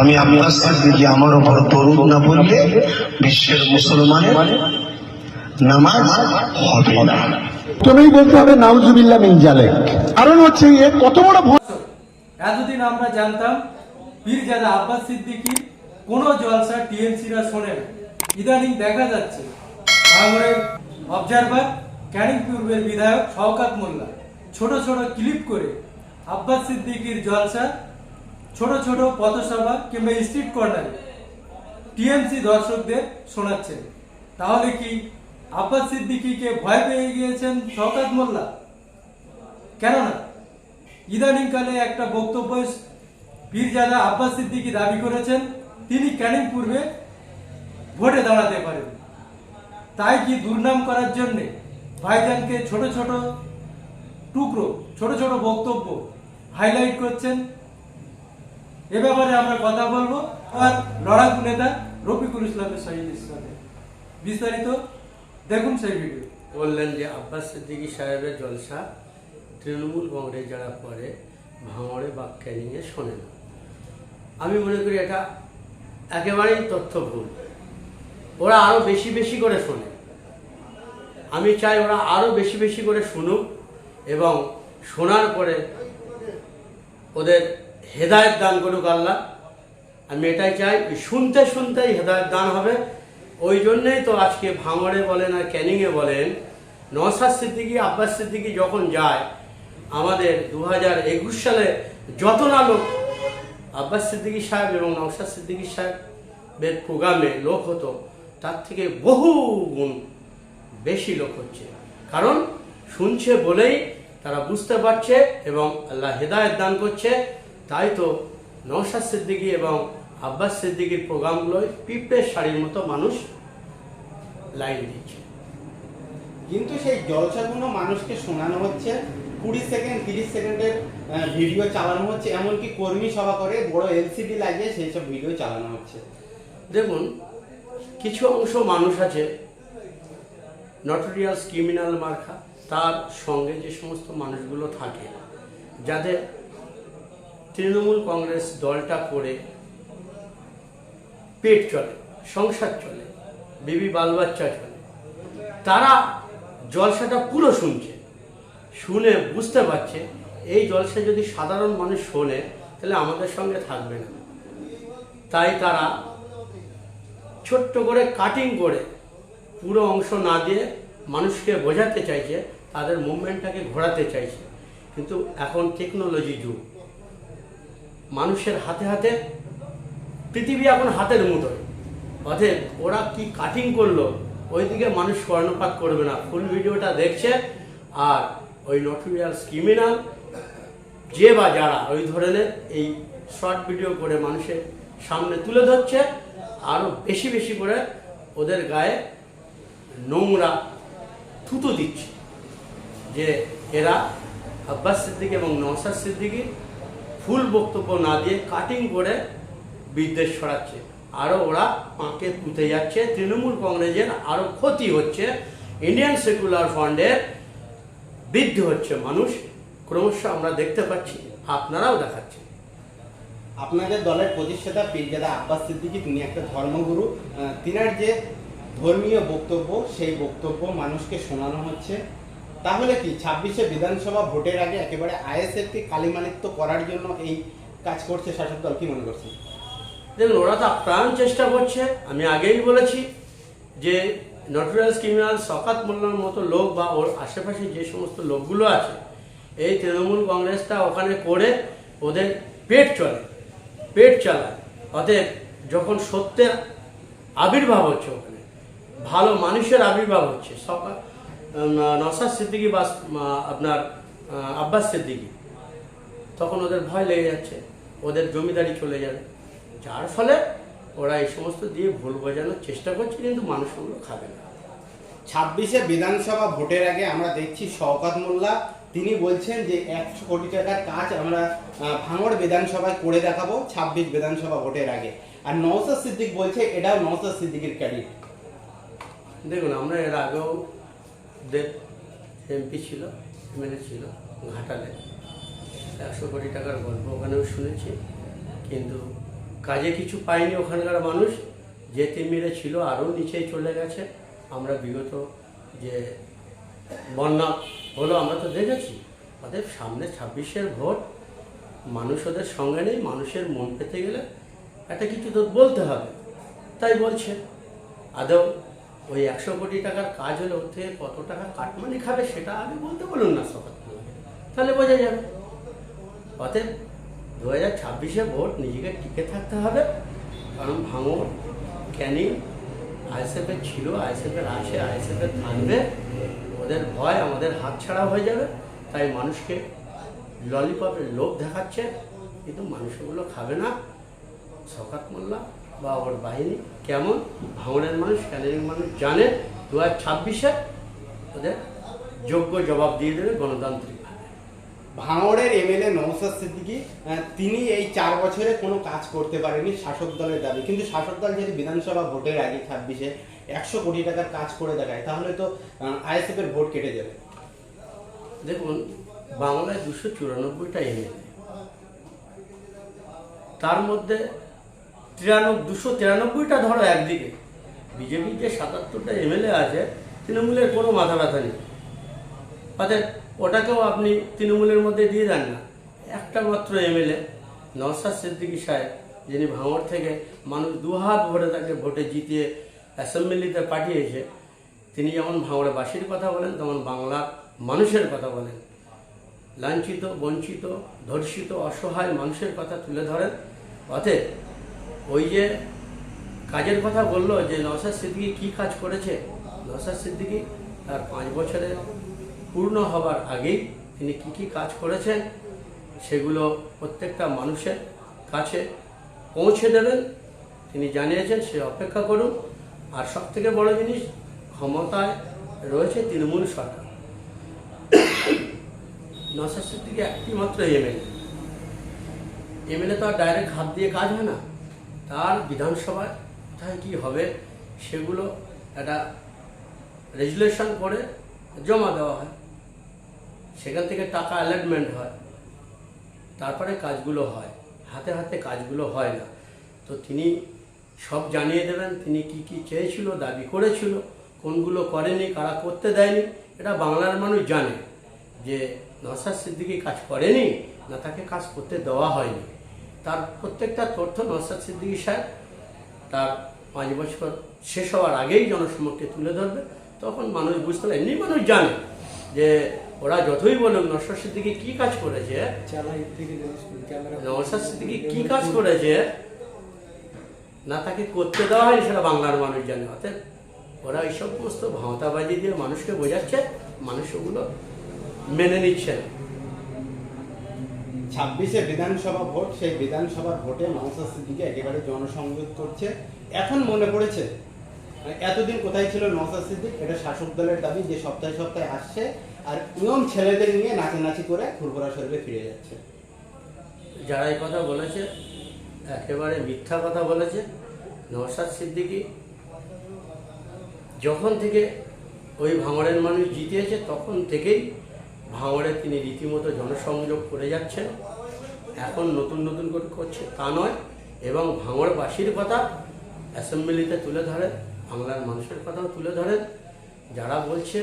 আমি আপনার দিকে আমার ওপর দরুদ না বললে বিশ্বের মুসলমানের নামাজ হবে না। প্রথমেই বলতে হবে নাউজুবিল্লাহ মিন জালেক। কারণ হচ্ছে এ কত বড় ভুল। এতদিন আমরা জানতাম পীরজাদা আব্বাস সিদ্দিকি কোনো জলসা টিএমসিরা শোনে না। ইদানিং দেখা যাচ্ছে ভাঙড়ের অবজারভার ক্যানিং পূর্বের বিধায়ক শওকাত মোল্লা। ছোট ছোট ক্লিপ করে আব্বাস সিদ্দিকির জলসা ছোট ছোট পথসভা কিংবা স্ট্রিট কর্নারে টিএমসি দর্শকদের শোনাচ্ছেন। তাহলে কি আব্বাস সিদ্দিকিকে ভয় পেয়ে গিয়েছেন শওকাত মোল্লা? কেননা ইদানিংকালে একটা বক্তব্য পীরজাদা আব্বাস সিদ্দিকি দাবি করেছেন, তিনি ক্যানিং পূর্বে ভোটে দাঁড়াতে পারেন। তাই কি দুর্নাম করার জন্যে ভাইজানকে ছোট ছোট টুকরো, ছোট ছোট বক্তব্য হাইলাইট করছেন এ ব্যাপারে আমরা কথা বলব আর লড়াকু নেতা রফিকুল ইসলামের শহীদ সাথে। বিস্তারিত দেখুন সেই ভিডিও। বললেন যে আব্বাস সিদ্দিকী সাহেবের জলসা তৃণমূল কংগ্রেস যারা করে, ভাঙড়ে বা ক্যানিংয়ে শোনে না। আমি মনে করি এটা একেবারেই তথ্য ভুল। ওরা আরও বেশি বেশি করে শোনে। আমি চাই ওরা আরও বেশি বেশি করে শুনুক এবং শোনার পরে ওদের হেদায়ত দান করুক আল্লাহ। আমি এটাই চাই শুনতে শুনতেই হেদায়ত দান হবে। ওই জন্যেই তো আজকে ভাঙড়ে বলেন আর ক্যানিংয়ে বলেন নসাদ সিদ্দিকি, আব্বাস সিদ্দিকি যখন যায়, আমাদের দু হাজার একুশ সালে যত না লোক, আব্বাস সিদ্দিকি সাহেব এবং নওশাদ সিদ্দিকি সাহেবের প্রোগ্রামে লোক হতো, তার থেকে বহু গুণ বেশি লোক হচ্ছে। কারণ শুনছে বলেই তারা বুঝতে পারছে এবং আল্লাহ হেদায়ত দান করছে। তাই তো নওশাদ সিদ্দিকী এবং আব্বাস সিদ্দিকীর প্রোগ্রামগুলোয় পিঁপড়ের শাড়ির মতো মানুষ লাইন দিচ্ছে। কিন্তু সেই জলসাগুলো মানুষকে শোনানো হচ্ছে কুড়ি সেকেন্ড তিরিশ সেকেন্ডের ভিডিও চালানো হচ্ছে এমনকি কর্মী সভা করে বড় এলসিডি লাগিয়ে সেই সব ভিডিও চালানো হচ্ছে। দেখুন কিছু অংশ মানুষ আছে নটোরিয়াস ক্রিমিনাল মার্কা তার সঙ্গে যে সমস্ত মানুষগুলো থাকে যাদের তৃণমূল কংগ্রেস দলটা করে পেট চলে, সংসার চলে, বিবি বাল বাচ্চা চলে। তারা জলসাটা পুরো শুনছে, শুনে বুঝতে পারছে, এই জলসা যদি সাধারণ মানুষ শোনে, তাহলে আমাদের সঙ্গে থাকবে না। তাই তারা ছোট্ট করে কাটিং করে পুরো অংশ না দিয়ে মানুষকে বোঝাতে চাইছে, তাদের মুভমেন্টটাকে ঘোরাতে চাইছে। কিন্তু এখন টেকনোলজি যুগ। মানুষের হাতে হাতে পৃথিবী এখন হাতের মুঠোয় অতএব ওরা কি কাটিং করল, ওইদিকে মানুষ কর্ণপাত করবে না। ফুল ভিডিওটা দেখছে আর ওই নটোরিয়াস ক্রিমিনাল যে বা যারা ওই ধরনের এই শর্ট ভিডিও করে মানুষের সামনে তুলে ধরছে আরও বেশি বেশি করে ওদের গায়ে নোংরা থুতু দিচ্ছে। যে এরা আব্বাস সিদ্দিকি এবং নওসাদ সিদ্দিকি ফুল বক্তব্য না দিয়ে কাটিং করে বিদ্বেষ ছড়াচ্ছে। আরও ওরা পাঁকে পুঁতে যাচ্ছে। তৃণমূল কংগ্রেসের আরও ক্ষতি হচ্ছে। ইন্ডিয়ান সেকুলার ফান্ডের বৃদ্ধি হচ্ছে মানুষ। ক্রমশ আমরা দেখতে পাচ্ছি, আপনারাও দেখাচ্ছেন। আপনাদের দলের প্রতিষ্ঠাতা পীরজাদা আব্বাস সিদ্দিকী, তিনি একটা ধর্মগুরু। তিনার যে ধর্মীয় বক্তব্য, সেই বক্তব্য মানুষকে শোনানো হচ্ছে। তাহলে কি ছাব্বিশে বিধানসভা ভোটের আগে একেবারে আইএসএফকে কালিমালিত্ব করার জন্য এই কাজ করছে শাসক দল, কি মনে করছেন? দেখুন, ওরা তো প্রাণ চেষ্টা করছে। আমি আগেই বলেছি যে নটোরিয়াস ক্রিমিনাল সকাত মোল্লার মতো লোক বা ওর আশেপাশে যে সমস্ত লোকগুলো আছে, এই তৃণমূল কংগ্রেসটা ওখানে করে ওদের পেট চলে, পেট চালায়। অতএব যখন সত্যের আবির্ভাব হচ্ছে ওখানে, ভালো মানুষের আবির্ভাব হচ্ছে সকা নসাদ সিদ্দিকি বা আপনার আব্বাস সিদ্দিকি তখন ওদের ভয় লেগে যাচ্ছে ওদের জমিদারি চলে যাবে। যার ফলে ওরা এই সমস্ত দিয়ে ভুল বোঝানোর চেষ্টা করছে কিন্তু মানুষ ওগুলো খাবে না। ছাব্বিশে বিধানসভা ভোটের আগে আমরা দেখছি শওকত মোল্লা তিনি বলছেন যে একশো কোটি টাকার কাজ আমরা ভাঙড় বিধানসভায় করে দেখাবো ছাব্বিশ বিধানসভা ভোটের আগে। আর নওসাদ সিদ্দিক বলছে এটাও নওসাদ সিদ্দিকের ক্যারিয়ার দেখুন আমরা এর আগেও দেব এমপি ছিল এমএলএ ছিল, ঘাটালে। একশো কোটি টাকার গল্প ওখানেও শুনেছি, কিন্তু কাজে কিছু পায়নি ওখানকার মানুষ। যে তিমিরে ছিল, আরও নিচেই চলে গেছে। আমরা বিগত যে বন্যা হলো, আমরা তো দেখেছি। ওদের সামনে ছাব্বিশের ভোট, মানুষ ওদের সঙ্গে নেই, মানুষের মন পেতে গেলে একটা কিছু তো বলতে হবে। তাই বলছে। আদৌ ওই একশো কোটি টাকার কাজ হলে ওর থেকে কত টাকা কাটমানি খাবে সেটা আগে বলতে বলুন না সকাল তাহলে বোঝা যাবে। অতএব দু হাজার ছাব্বিশে ভোট নিজেকে টিকে থাকতে হবে। কারণ ভাঙর, ক্যানিং আইএসএফের ছিল আইএসএফের আছে আইএসএফের থাকবে ওদের ভয় আমাদের হাত ছাড়া হয়ে যাবে। তাই মানুষকে ললিপপের লোভ দেখাচ্ছে। কিন্তু মানুষগুলো খাবে না। শকাত মোল্লা বা ওর বাহিনী কেমন? ভাঙড়ের মানুষ ক্যানিং মানুষ জানে। দু হাজার ছাব্বিশে ওদের যোগ্য জবাব দিয়ে দেবে গণতান্ত্রিক ভাঙড়ের এমএলএ নৌসাদ সিদ্দিকী তিনি এই চার বছরে কোনো কাজ করতে পারেনি শাসক দলের দাবি। কিন্তু শাসক দল যদি বিধানসভা ভোটের আগে ছাব্বিশে একশো কোটি টাকার কাজ করে দেখায় তাহলে তো আইএসএফ এর ভোট কেটে যাবে। দেখুন বাংলায় দুশো চুরানব্বইটা এমএলএ। তার মধ্যে তিরানব্বই দুশো তিরানব্বইটা ধরো একদিকে। বিজেপির যে সাতাত্তরটা এমএলএ আছে, তৃণমূলের কোনো মাথা ব্যথা নেই। অর্থাৎ ওটাকেও আপনি তৃণমূলের মধ্যে দিয়ে দেন না। একটা মাত্র এমএলএ নওসাদ সিদ্দিকী সাহেব, যিনি ভাঙড় থেকে মানুষ দুহাত ভরে তাকে ভোটে জিতিয়ে অ্যাসেম্বলিতে পাঠিয়েছে, তিনি যেমন ভাঙড়বাসীর কথা বলেন, তেমন বাংলার মানুষের কথা বলেন। লাঞ্ছিত, বঞ্চিত, ধর্ষিত, অসহায় মানুষের কথা তুলে ধরেন। অতএব ওই যে কাজের কথা বলল যে নওসাদ সিদ্দিকি কী কাজ করেছে? নওসাদ সিদ্দিকি তার পাঁচ বছরে পূর্ণ হবার আগেই তিনি কি কি কাজ করেছেন সেগুলো প্রত্যেকটা মানুষের কাছে পৌঁছে দেবেন। তিনি জানিয়েছেন সে অপেক্ষা করুন। আর সব থেকে বড় জিনিস, ক্ষমতায় রয়েছে তৃণমূল সরকার। নসাদ সিদ্দিকি একটি মাত্র এমএলএ। এমএলএ তো আর ডাইরেক্ট হাত দিয়ে কাজ হয় না। তার বিধানসভায় কোথায় কী হবে সেগুলো একটা রেজুলেশন করে জমা দেওয়া হয়। সেখান থেকে টাকা অ্যালটমেন্ট হয়। তারপরে কাজগুলো হয়। হাতে হাতে কাজগুলো হয় না। তো তিনি সব জানিয়ে দেবেন, তিনি কি কি চেয়েছিল, দাবি করেছিল, কোনগুলো করেনি, কারা করতে দেয়নি, এটা বাংলার মানুষ জানে যে নসাদ সিদ্দিকি কাজ করেনি, না তাকে কাজ করতে দেওয়া হয়নি। তার প্রত্যেকটা তথ্য নসাদ সিদ্দিকি সাহেব তার পাঁচ বছর শেষ হওয়ার আগেই জনসমক্ষে তুলে ধরবে। তখন মানুষ বুঝতে পারে এমনি মানুষ জানে যে ওরা যতই বলুক নসাদ সিদ্দিকি কী কাজ করেছে নওসাদ সিদ্দিকি কী কাজ করেছে না তাকে করতে দেওয়া হয়নি সেটা বাংলার মানুষ জানে। অর্থাৎ ওরা এই সমস্ত ভাঁওতাবাজি দিয়ে মানুষকে বোঝাচ্ছে মানুষ ওগুলো মেনে নিচ্ছে না। ছাব্বিশে বিধানসভা ভোট, সেই বিধানসভার ভোটে নওসাদ সিদ্দিকী একেবারে জনসংযোগ করছে। এখন মনে পড়েছে মানে এতদিন কোথায় ছিল নওসাদ সিদ্দিক? এটা শাসক দলের দাবি, যে সপ্তাহে সপ্তাহে আসছে আর ইয়ং ছেলেদের নিয়ে নাচানাচি করে ফুরফুরা শরীরে ফিরে যাচ্ছে। যারা এই কথা বলেছে, একেবারে মিথ্যা কথা বলেছে, নওশাদ সিদ্দিকী, যখন থেকে ওই ভাঙড়ের মানুষ জিতিয়েছে, তখন থেকেই ভাঙড়ে তিনি রীতিমতো জনসংযোগ করে যাচ্ছেন। এখন নতুন নতুন করে করছে তা নয়, এবং ভাঙড়বাসীর কথা অ্যাসেম্বলিতে তুলে ধরেন, বাংলার মানুষের কথাও তুলে ধরেন। যারা বলছে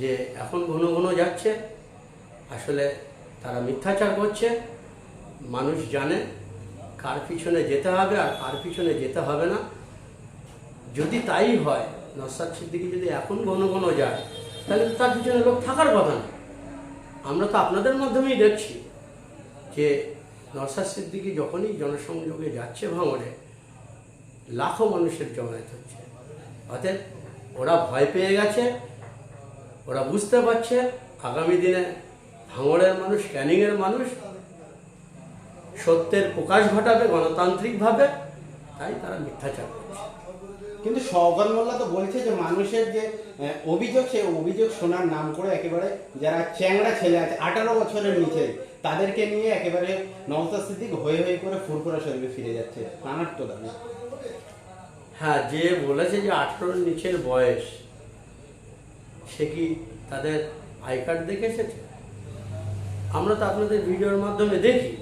যে এখন ঘন ঘন যাচ্ছে, আসলে তারা মিথ্যাচার করছে। মানুষ জানে কার পিছনে যেতে হবে আর কার পিছনে যেতে হবে না। যদি তাই হয় নসাদ সিদ্দিকি যদি এখন ঘন ঘন যায়, তাহলে তার পিছনে লোক থাকার কথা না। আমরা তো আপনাদের মাধ্যমেই দেখছি যে নসাদ সিদ্দিকি যখনই জনসংযোগে যাচ্ছে ভাঙড়ে লাখো মানুষের জমায়েত হচ্ছে। অতএব ওরা ভয় পেয়ে গেছে, ওরা বুঝতে পারছে আগামী দিনে ভাঙড়ের মানুষ, ক্যানিংয়ের মানুষ সত্যের প্রকাশ ঘটাবে গণতান্ত্রিকভাবে, তাই তারা মিথ্যাচার করছে। কিন্তু শওকত মোল্লা তো বলছে যে মানুষের যে অভিযোগ, সেই অভিযোগ শোনার নাম করে একেবারে যারা চ্যাংড়া ছেলে আছে, আঠারো বছরের নিচে, তাদেরকে নিয়ে একেবারে নওসাদ সিদ্দিক হয়ে হয়ে করে ফুরফুরা শরীরে ফিরে যাচ্ছে। নানার তো দাবি। হ্যাঁ যে বলেছে যে আঠেরোর নিচের বয়স, সে কি তাদের আই কার্ড দেখে এসেছে? আমরা তো আপনাদের ভিডিওর মাধ্যমে দেখি,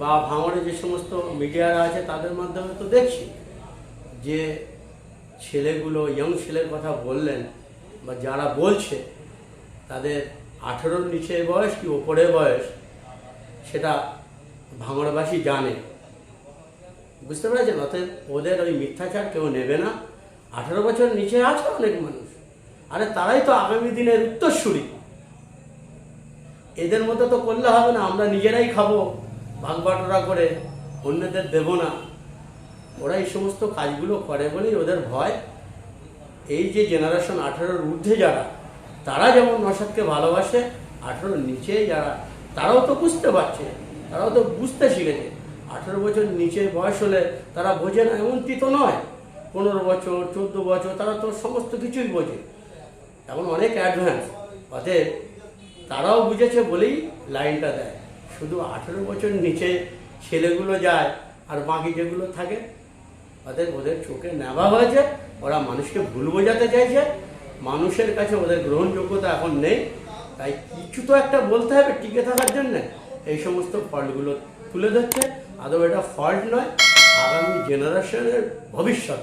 বা ভাঙড়ে যে সমস্ত মিডিয়ারা আছে তাদের মাধ্যমে তো দেখছি যে ছেলেগুলো ইয়ং ছেলের কথা বললেন, বা যারা বলছে, তাদের আঠেরোর নিচে বয়স কি ওপরে বয়স, সেটা ভাঙড়বাসী জানে। বুঝতে পেরেছেন? অতএব ওদের ওই মিথ্যাচার কেউ নেবে না। আঠেরো বছর নিচে আছে অনেক মানুষ। আরে তারাই তো আগামী দিনের উত্তরসূরি। এদের মতো তো করলে হবে না, আমরা নিজেরাই খাব। ভাগ বাটোরা করে অন্যদের দেব না। ওরা এই সমস্ত কাজগুলো করে বলেই ওদের ভয়। এই যে জেনারেশন আঠেরোর ঊর্ধ্বে যারা, তারা যেমন নসাদকে ভালোবাসে, আঠেরোর নিচে যারা, তারাও তো বুঝতে পারছে, তারাও তো বুঝতে শিখেছে। আঠেরো বছর নিচে বয়স হলে তারা বোঝে না, এমনটি তো নয়। পনেরো বছর, চোদ্দ বছর, তারা তো সমস্ত কিছুই বোঝে। এখন অনেক অ্যাডভান্স অতএব তারাও বুঝেছে বলেই লাইনটা দেয়। শুধু আঠেরো বছর নিচে ছেলেগুলো যায়, আর বাকি যেগুলো থাকে ওদের ওদের চোখে নেওয়া হয়েছে, ওরা মানুষকে ভুল বোঝাতে চাইছে, মানুষের কাছে ওদের গ্রহণযোগ্যতা এখন নেই, তাই কিছু তো একটা বলতে হবে টিকে থাকার জন্য। এই সমস্ত ফল্টগুলো তুলে ধরছে, আদৌ এটা ফল্ট নয়, আগামী জেনারেশনের ভবিষ্যৎ